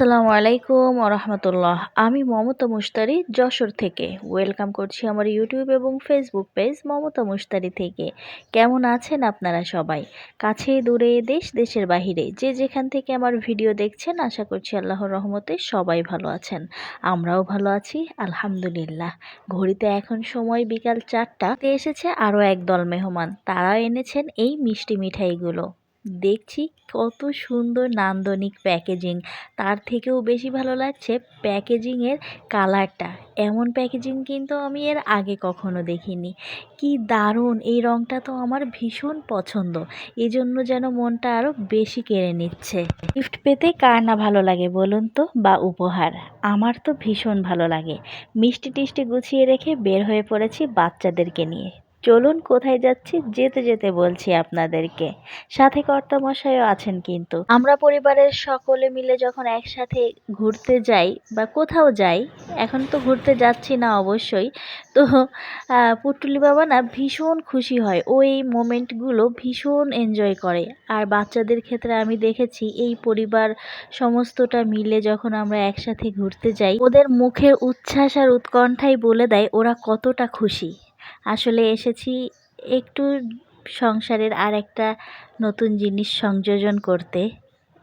আসসালামু আলাইকুম রহমতুল্লাহ। আমি মমতা মুশতারি যশোর থেকে। ওয়েলকাম করছি আমার ইউটিউব এবং ফেসবুক পেজ মমতা মুশতারি থেকে। কেমন আছেন আপনারা সবাই? কাছে দূরে দেশ, দেশের বাহিরে। যে যেখান থেকে আমার ভিডিও দেখছেন, আশা করছি আল্লাহর রহমতে সবাই ভালো আছেন। আমরাও ভালো আছি, আলহামদুলিল্লাহ। ঘড়িতে এখন সময় বিকাল চারটা। এসেছে আরও একদল মেহমান। তারা এনেছেন এই মিষ্টি মিঠাইগুলো। দেখছি কত সুন্দর নান্দনিক প্যাকেজিং। তার থেকেও বেশি ভালো লাগছে প্যাকেজিংয়ের কালারটা। এমন প্যাকেজিং কিন্তু আমি এর আগে কখনো দেখিনি। কি দারুণ! এই রঙটা তো আমার ভীষণ পছন্দ। এই জন্য যেন মনটা আরও বেশি কেড়ে নিচ্ছে। গিফট পেতে কার না ভালো লাগে বলুন তো? বা উপহার? আমার তো ভীষণ ভালো লাগে। মিষ্টি টিষ্টি গুছিয়ে রেখে বের হয়ে পড়েছি বাচ্চাদেরকে নিয়ে। চলুন কোথায় যাচ্ছি? যেতে যেতে বলছি আপনাদেরকে। সাথে কর্তামশাইও আছেন কিন্তু। আমরা পরিবারের সকলে মিলে যখন একসাথে ঘুরতে যাই বা কোথাও যাই, এখন তো ঘুরতে যাচ্ছি না অবশ্যই। তো পুটুলি বাবা না ভীষণ খুশি হয়। ও এই মোমেন্টগুলো ভীষণ এনজয় করে। আর বাচ্চাদের ক্ষেত্রে আমি দেখেছি, এই পরিবার সমস্তটা মিলে যখন আমরা একসাথে ঘুরতে যাই, ওদের মুখের উচ্ছ্বাস আর উৎকণ্ঠাই বলে দেয়, ওরা কতটা খুশি। আসলে এসেছি একটু সংসারের আর একটা নতুন জিনিস সংযোজন করতে।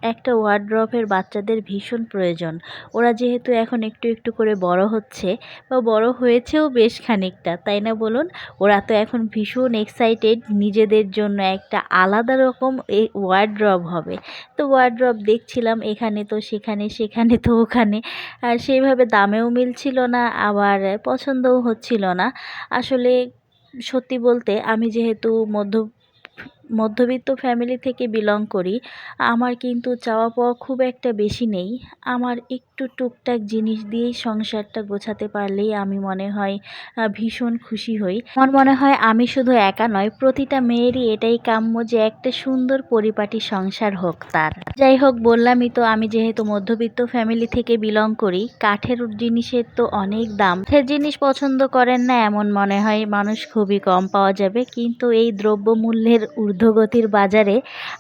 একটা ওয়ার্ড্রপের বাচ্চাদের ভীষণ প্রয়োজন। ওরা যেহেতু এখন একটু একটু করে বড় হচ্ছে বা বড় হয়েছেও বেশ খানিকটা, তাই না বলুন? ওরা তো এখন ভীষণ এক্সাইটেড নিজেদের জন্য একটা আলাদা রকম এই ওয়ার্ড্রপ হবে। তো ওয়ার্ড্রপ দেখছিলাম এখানে তো সেখানে সেখানে তো ওখানে। আর সেইভাবে দামেও মিলছিল না, আবার পছন্দও হচ্ছিল না। আসলে সত্যি বলতে আমি যেহেতু মধ্য মধ্যবিত্ত ফ্যামিলি থেকে বিলং করি, আমার কিন্তু চাওয়া পাওয়া খুব একটা বেশি নেই। আমার একটু টুকটাক জিনিস দিয়েই সংসারটা গোছাতে পারলেই আমি মনে হয় ভীষণ খুশি হই। আমার মনে হয় আমি শুধু একা নয়, প্রতিটা মেয়েরই এটাই কাম্য যে একটা সুন্দর পরিপাটি সংসার হোক তার। যাই হোক, বললামই তো আমি যেহেতু মধ্যবিত্ত ফ্যামিলি থেকে বিলং করি, কাঠের জিনিসের তো অনেক দাম। সে জিনিস পছন্দ করেন না, এমন মনে হয় মানুষ খুবই কম পাওয়া যাবে, কিন্তু এই দ্রব্যমূল্যের ঊর্ধ্বগতির বাজারে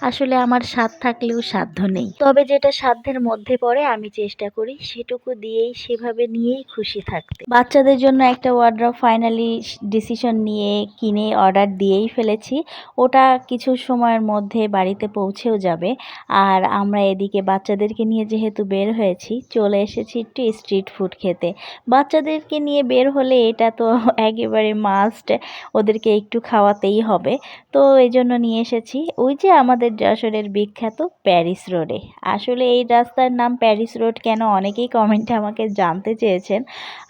আসলে আমার স্বাদ থাকলেও সাধ্য নেই। তবে যেটা সাধ্যের মধ্যে পড়ে, আমি চেষ্টা করি সেটুকু দিয়েই, সেভাবে নিয়েই খুশি থাকতে। বাচ্চাদের জন্য একটা ওয়ার্ড্রপ ফাইনালি ডিসিশন নিয়ে কিনে অর্ডার দিয়েই ফেলেছি। ওটা কিছু সময়ের মধ্যে বাড়িতে পৌঁছেও যাবে। আর আমরা এদিকে বাচ্চাদেরকে নিয়ে যেহেতু বের হয়েছি, চলে এসেছি একটু স্ট্রিট ফুড খেতে। বাচ্চাদেরকে নিয়ে বের হলে এটা তো একেবারে মাস্ট ওদেরকে একটু খাওয়াতেই হবে। তো এই জন্য নিয়ে এসেছি। ওই যে আমাদের যশোরের বিখ্যাত প্যারিস রোডে। আসলে এই রাস্তার নাম প্যারিস রোড কেন অনেকেই কমেন্টে আমাকে জানতে চেয়েছেন।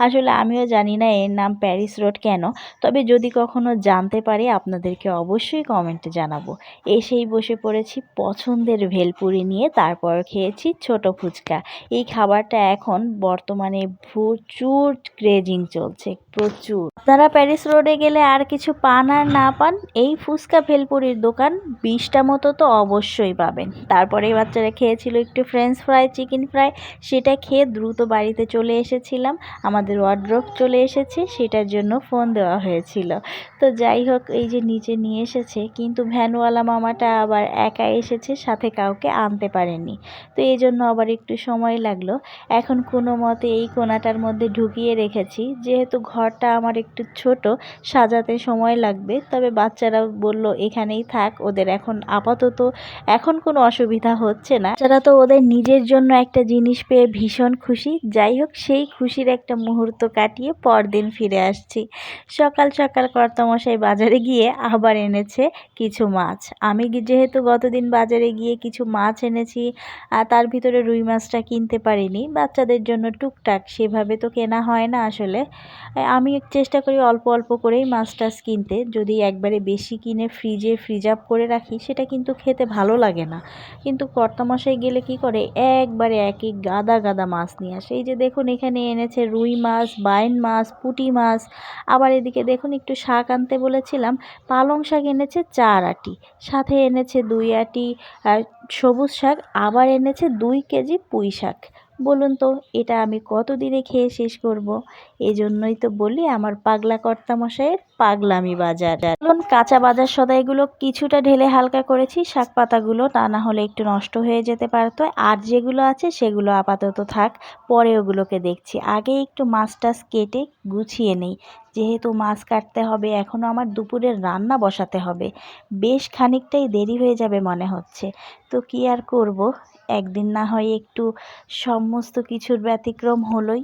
আসলে আমিও জানি না এর নাম প্যারিস রোড কেন। তবে যদি কখনো জানতে পারি, আপনাদেরকে অবশ্যই কমেন্টে জানাব। এসেই বসে পড়েছি পছন্দের ভেলপুরি নিয়ে, তারপর খেয়েছি ছোট ফুচকা। এই খাবারটা এখন বর্তমানে প্রচুর ক্রেজিং চলছে, প্রচুর। আপনারা প্যারিস রোডে গেলে আর কিছু পান আর না পান, এই ফুচকা ভেলপুরির দোকান, বিশটা মতো তো অবশ্যই পাবেন। তারপরে বাচ্চারা খেয়েছিল একটু ফ্রেঞ্চ ফ্রাই চিকেন ফ্রাই সেটা খেয়ে দ্রুত বাড়িতে চলে এসেছিলাম। আমাদের ওয়ার্ড্রপ চলে এসেছে, সেটার জন্য ফোন দেওয়া হয়েছিল। তো যাই হোক, এই যে নিচে নিয়ে এসেছে, কিন্তু ভ্যানওয়ালা মামাটা আবার একা এসেছে, সাথে কাউকে আনতে পারেনি। তো এই জন্য আবার একটু সময় লাগল। এখন কোনো মতে এই কোনাটার মধ্যে ঢুকিয়ে রেখেছি। যেহেতু ঘরটা আমার একটু ছোট, সাজাতে সময় লাগবে। তবে বাচ্চারা বলল, এখানেই থাক। ওদের এখন আপাতত এখন কোনো অসুবিধা হচ্ছে না। যারা তো ওদের নিজের জন্য একটা জিনিস পেয়ে ভীষণ খুশি। যাই হোক, সেই খুশির একটা মুহূর্ত কাটিয়ে পরদিন ফিরে আসছি। সকাল সকাল কর্তামশাই বাজারে গিয়ে আবার এনেছে কিছু মাছ। আমি যেহেতু গতদিন বাজারে গিয়ে কিছু মাছ এনেছি, আর তার ভিতরে রুই মাছটা কিনতে পারিনি, বাচ্চাদের জন্য টুকটাক, সেভাবে তো কেনা হয় না আসলে। আমি চেষ্টা করি অল্প অল্প করেই মাছ টাছ কিনতে। যদি একবারে বেশি কিনে ফ্রিজে, ফ্রিজ আপ করে রাখি, সেটা কিন্তু খেতে ভালো লাগে না। কিন্তু কর্তামশাই গেলে কি করে? একবারে একই গাদা গাদা মাছ নিয়ে আসে। এই যে দেখুন, এখানে এনেছে রুই মাছ, বাইন মাছ, পুঁটি মাছ। আবার এদিকে দেখুন, একটু শাক আনতে বলেছিলাম, পালং শাক এনেছে চার আটি, সাথে এনেছে দুই আটি সবুজ শাক, আবার এনেছে দুই কেজি পুঁই শাক। বলুন তো, এটা আমি কত দিনে খেয়ে শেষ করব? এজন্যই তো বলি আমার পাগলা কর্তা মশাইয়ের পাগলামি বাজার। বলুন কাঁচা বাজার সদাইগুলো কিছুটা ঢেলে হালকা করেছি, শাক পাতাগুলো তা না হলে একটু নষ্ট হয়ে যেতে পারতো। আর যেগুলো আছে সেগুলো আপাতত থাক, পরে ওগুলোকে দেখছি। আগে একটু মাছ টাছ কেটে গুছিয়ে নেই। যেহেতু মাছ কাটতে হবে এখনও আমার দুপুরের রান্না বসাতে হবে। বেশ খানিকটাই দেরি হয়ে যাবে মনে হচ্ছে। তো কি আর করব? একদিন না হয় একটু সমস্ত কিছুর ব্যতিক্রম হলোই।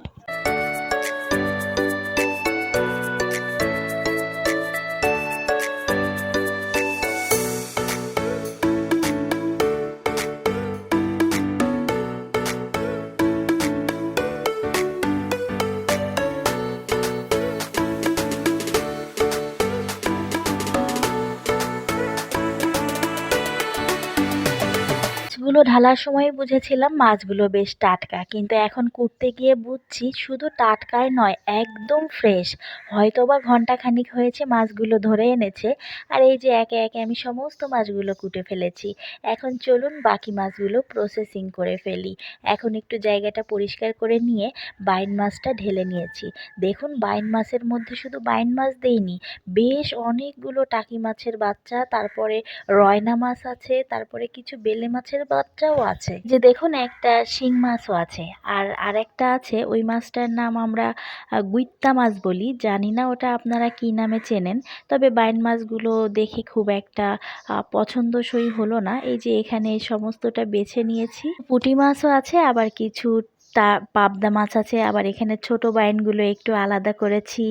মাছগুলো ঢালার সময় বুঝেছিলাম মাছগুলো বেশ টাটকা, কিন্তু এখন কুটতে গিয়ে বুঝছি শুধু টাটকাই নয়, একদম ফ্রেশ। হয়তোবা ঘণ্টা খানিক হয়েছে মাছগুলো ধরে এনেছে, আর এই যে একে একে আমি সমস্ত মাছগুলো কুটে ফেলেছি। এখন চলুন বাকি মাছগুলো প্রসেসিং করে ফেলি। এখন একটু জায়গাটা পরিষ্কার করে নিয়ে বাইন মাছটা ঢেলে নিয়েছি। দেখুন বাইন মাছের মধ্যে শুধু বাইন মাছ দেইনি, বেশ অনেকগুলো টাকি মাছের বাচ্চা, তারপরে রয়না মাছ আছে, তারপরে কিছু বেলে মাছের বাচ্চাও আছে। যে দেখুন, একটা শিং মাছও আছে। আর আরেকটা আছে, ওই মাছটার নাম আমরা গুইত্তা মাছ বলি। জানি না ওটা আপনারা কি নামে চেনেন, তবে বাইন মাছগুলো দেখে খুব একটা পছন্দসই হলো না। এই যে এখানে সমস্তটা বেছে নিয়েছি। পুঁটি মাছও আছে, আবার কিছু তা পাবদা মাছ আছে, আবার এখানে ছোট বাইনগুলো একটু আলাদা করেছি।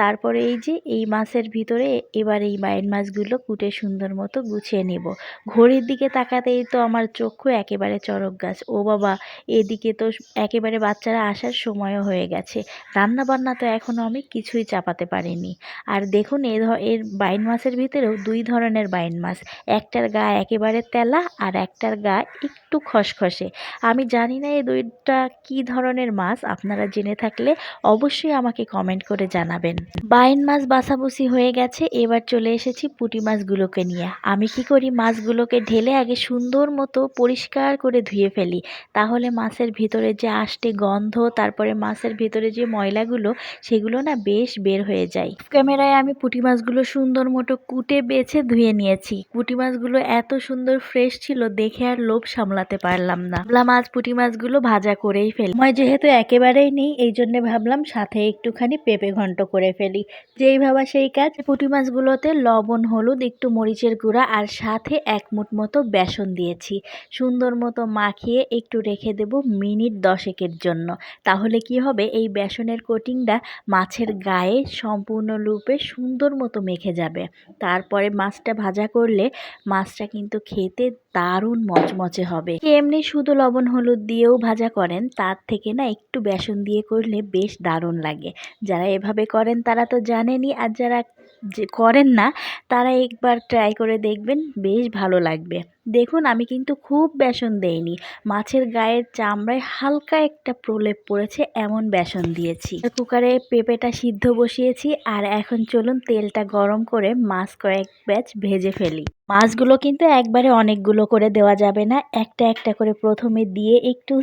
তারপরে এই যে, এই মাছের ভিতরে এবার এই বাইন মাছগুলো কুটে সুন্দর মতো গুছিয়ে নেব। ঘড়ির দিকে তাকাতেই তো আমার চক্ষু একেবারে চরক গাছ। ও বাবা, এদিকে তো একেবারে বাচ্চারা আসার সময়ও হয়ে গেছে। রান্না বান্না তো এখনও আমি কিছুই চাপাতে পারিনি। আর দেখুন, এ এর বাইন মাছের ভিতরেও দুই ধরনের বাইন মাছ। একটার গা একেবারে তেলা আর একটার গা একটু খসখসে। আমি জানি না এই দুইটা কি ধরনের মাছ আপনারা জেনে থাকলে অবশ্যই আমাকে কমেন্ট করে জানাবেন। বাইন মাছ বাছাবুছি হয়ে গেছে, এবার চলে এসেছি পুঁটি মাছগুলোকে নিয়ে। আমি কি করি, মাছগুলোকে ঢেলে আগে সুন্দর মতো পরিষ্কার করে ধুয়ে ফেলি। তাহলে মাছের ভিতরে যে আষ্টে গন্ধ, তারপরে মাছের ভিতরে যে ময়লাগুলো, সেগুলো না বেশ বের হয়ে যায়। ক্যামেরায় আমি পুঁটি মাছগুলো সুন্দর মতো কুটে বেছে ধুয়ে নিয়েছি। পুঁটি মাছগুলো এত সুন্দর ফ্রেশ ছিল, দেখে আর লোভ সামলাতে পারলাম না। মাছ পুঁটি মাছগুলো ভাজা করেই ফেলি। মই যেহেতু একেবারেই নেই, এই জন্যে ভাবলাম সাথে একটুখানি পেঁপে ঘন্ট করে ফেলি। যেই ভাবা সেই কাজ। পুঁটি মাছগুলোতে লবণ, হলুদ, একটু মরিচের গুঁড়া আর সাথে এক মুঠ মতো বেসন দিয়েছি। সুন্দর মতো মাখিয়ে একটু রেখে দেব মিনিট দশেকের জন্য। তাহলে কি হবে? এই বেসনের কোটিংটা মাছের গায়ে সম্পূর্ণরূপে সুন্দর মতো মেখে যাবে। তারপরে মাছটা ভাজা করলে মাছটা কিন্তু খেতে দারুণ মচমচে হবে। এমনি শুধু লবণ হলুদ দিয়েও ভাজা করেন, তার থেকে না একটু বেসন দিয়ে করলে বেশ দারুণ লাগে। যারা এভাবে করেন তারা তো জানেনই, আর যারা যে করেন না, তারা একবার ট্রাই করে দেখবেন, বেশ ভালো লাগবে। দেখুন, আমি কিন্তু খুব বেসন দেইনি। মাছের গায়ের চামড়ায় হালকা একটা প্রলেপ পড়েছে, এমন বেসন দিয়েছি। কুকারে পেঁপেটা সিদ্ধ বসিয়েছি, আর এখন চলুন তেলটা গরম করে মাছ কয়েক ব্যাচ ভেজে ফেলি। মাছগুলো কিন্তু একবারে অনেকগুলো করে দেওয়া যাবে না, একটা একটা করে প্রথমে দিয়ে একটু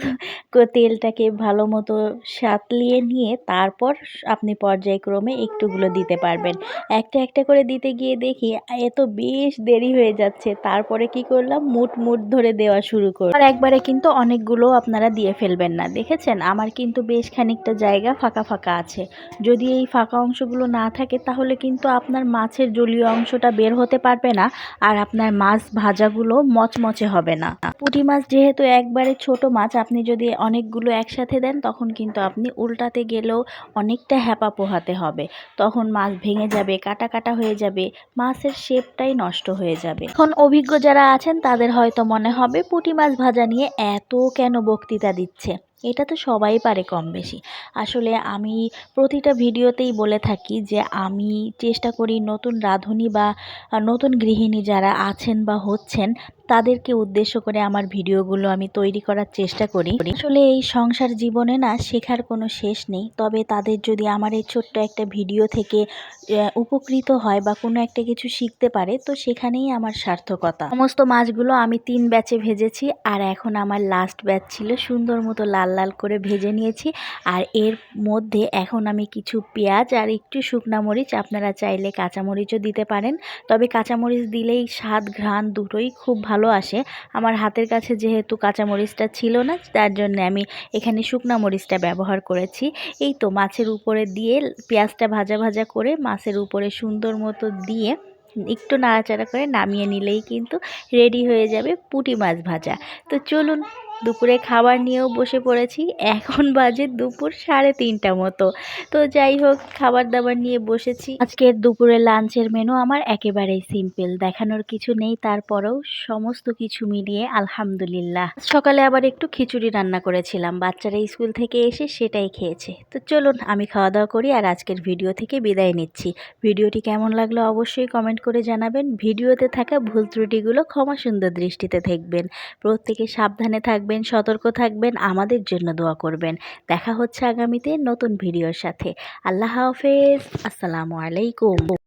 তেলটাকে ভালো মতো সাতলিয়ে নিয়ে তারপর আপনি পর্যায়ক্রমে একটুগুলো দিতে পারবেন। একটা একটা করে দিতে গিয়ে দেখি এত বেশ দেরি হয়ে যাচ্ছে, তারপরে কি করলাম? মুট মুট ধরে দেওয়া শুরু করলাম আর একবারে কিন্তু অনেকগুলো আপনারা দিয়ে ফেলবেন না, দেখেছেন? আমার কিন্তু বেশ খানিকটা জায়গা ফাঁকা ফাঁকা আছে। যদি এই ফাঁকা অংশগুলো না থাকে, তাহলে কিন্তু আপনার মাছের জলীয় অংশটা বের হতে পারবে না, আর আপনার মাছ ভাজাগুলো মচমচে হবে না। পুঁটি মাছ যেহেতু একবারে ছোট মাছ, আপনি যদি অনেকগুলো একসাথে দেন, তখন কিন্তু আপনি উল্টাতে গেলেও অনেকটা হ্যাপা পোহাতে হবে। তখন মাছ ভেঙে যাবে, কাটা কাটা হয়ে যাবে, মাছের শেপটাই নষ্ট হয়ে যাবে। এখন অভিজ্ঞ যারা আছেন তাদের হয়তো মনে হবে পুঁটি মাছ ভাজা নিয়ে এত কেন বক্তৃতা দিচ্ছে। এটা তো সবাই পারে কম বেশি আসলে আমি প্রতিটা ভিডিওতেই বলে থাকি যে আমি চেষ্টা করি নতুন রাঁধুনি বা নতুন গৃহিণী যারা আছেন বা হচ্ছেন তাদেরকে উদ্দেশ্য করে আমার ভিডিওগুলো আমি তৈরি করার চেষ্টা করি। আসলে এই সংসার জীবনে না শেখার কোনো শেষ নেই। তবে তাদের যদি আমার এই ছোট্ট একটা ভিডিও থেকে উপকৃত হয় বা কোনো একটা কিছু শিখতে পারে, তো সেখানেই আমার সার্থকতা। সমস্ত মাছগুলো আমি তিন ব্যাচে ভেজেছি আর এখন আমার লাস্ট ব্যাচ ছিল। সুন্দর মতো লাল লাল করে ভেজে নিয়েছি আর এর মধ্যে এখন আমি কিছু পেঁয়াজ আর একটু শুকনা মরিচ। আপনারা চাইলে কাঁচামরিচও দিতে পারেন। তবে কাঁচামরিচ দিলেই স্বাদ, ঘ্রাণ দুটোই খুব ভালো আসে। আমার হাতের কাছে যেহেতু কাঁচামরিচটা ছিল না, তার জন্য আমি এখানে শুকনা মরিচটা ব্যবহার করেছি। এই তো মাছের উপরে দিয়ে পেঁয়াজটা ভাজা ভাজা করে মাছের উপরে সুন্দর মতো দিয়ে একটু নাড়াচাড়া করে নামিয়ে নিলেই কিন্তু রেডি হয়ে যাবে পুঁটি মাছ ভাজা। তো চলুন দুপুরে খাবার নিয়েও বসে পড়েছি। এখন বাজে দুপুর সাড়ে তিনটা মতো। তো যাই হোক, খাবার দাবার নিয়ে বসেছি। আজকের দুপুরে লাঞ্চের মেনু আমার একেবারেই সিম্পল দেখানোর কিছু নেই, তারপরেও সমস্ত কিছু মিলিয়ে আলহামদুলিল্লাহ। সকালে আবার একটু খিচুড়ি রান্না করেছিলাম। বাচ্চারা স্কুল থেকে এসে সেটাই খেয়েছে। তো চলুন, আমি খাওয়া দাওয়া করি আর আজকের ভিডিও থেকে বিদায় নিচ্ছি। ভিডিওটি কেমন লাগল অবশ্যই কমেন্ট করে জানাবেন। ভিডিওতে থাকা ভুল ত্রুটিগুলো ক্ষমা সুন্দর দৃষ্টিতে দেখবেন। প্রত্যেকে সাবধানে থাকবেন, সতর্ক থাকবেন, আমাদের জন্য দোয়া করবেন। দেখা হচ্ছে আগামীতে নতুন ভিডিওর সাথে। আল্লাহ হাফেজ। আসসালামু আলাইকুম।